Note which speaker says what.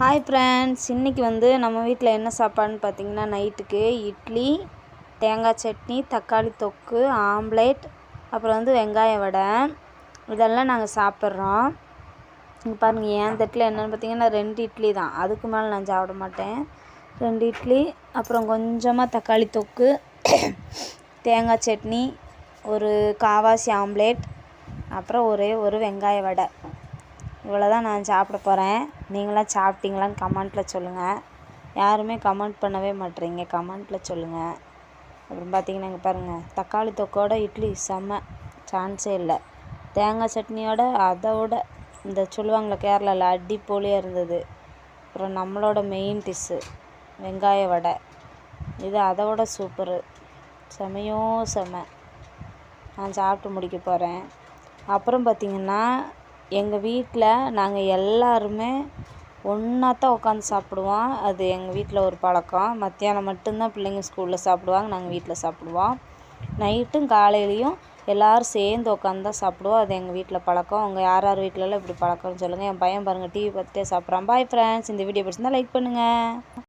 Speaker 1: Hi friends இன்றைக்கி வந்து நம்ம வீட்டில் என்ன சாப்பாடுன்னு பார்த்தீங்கன்னா நைட்டுக்கு இட்லி தேங்காய் சட்னி தக்காளி தொக்கு ஆம்லேட் அப்புறம் வந்து வெங்காய வடை. இதெல்லாம் நாங்கள் சாப்பிட்றோம். இங்கே பாருங்கள் என் தட்டில் என்னென்னு பார்த்தீங்கன்னா ரெண்டு இட்லி தான். அதுக்கு மேலே நான் சாப்பிட மாட்டேன். ரெண்டு இட்லி அப்புறம் கொஞ்சமாக தக்காளி தொக்கு தேங்காய் சட்னி ஒரு காவாசி ஆம்லேட் அப்புறம் ஒரே ஒரு வெங்காய வடை. இவ்வளோ தான் நான் சாப்பிட போகிறேன் நீங்களாம் சாப்பிட்டீங்களான்னு கமெண்ட்டில் சொல்லுங்கள் யாருமே கமெண்ட் பண்ணவே மாட்டேறீங்க. கமெண்ட்டில் சொல்லுங்கள் அப்புறம் பார்த்தீங்கன்னா இங்கே பாருங்கள் தக்காளி தொக்கோட இட்லி செம்ம சான்ஸே இல்லை. தேங்காய் சட்னியோட அதோட இந்த சொல்லுவாங்களே கேரளாவில் அடிப்பொலியாக இருந்தது. அப்புறம் நம்மளோட மெயின் டிஷ்ஷு வெங்காய வடை. இது அதோட சூப்பரு செமையோ செம நான் சாப்பிட்டு முடிக்க போகிறேன் அப்புறம் பார்த்திங்கன்னா எங்கள் வீட்டில் நாங்கள் எல்லாருமே ஒன்றா தான் உட்காந்து சாப்பிடுவோம். அது எங்கள் வீட்டில் ஒரு பழக்கம். மத்தியானம் மட்டும்தான் பிள்ளைங்க ஸ்கூலில் சாப்பிடுவாங்க நாங்கள் வீட்டில் சாப்பிடுவோம். நைட்டும் காலையிலையும் எல்லோரும் சேர்ந்து உட்காந்து தான் சாப்பிடுவோம். அது எங்கள் வீட்டில் பழக்கம். உங்கள் யார் யார் வீட்டிலலாம் இப்படி பழக்கம்னு சொல்லுங்கள் என் பையன் பாருங்கள் டிவி பார்த்துட்டே சாப்பிட்றான். பாய் ஃப்ரெண்ட்ஸ் இந்த வீடியோ பிடிச்சிருந்தா லைக் பண்ணுங்கள்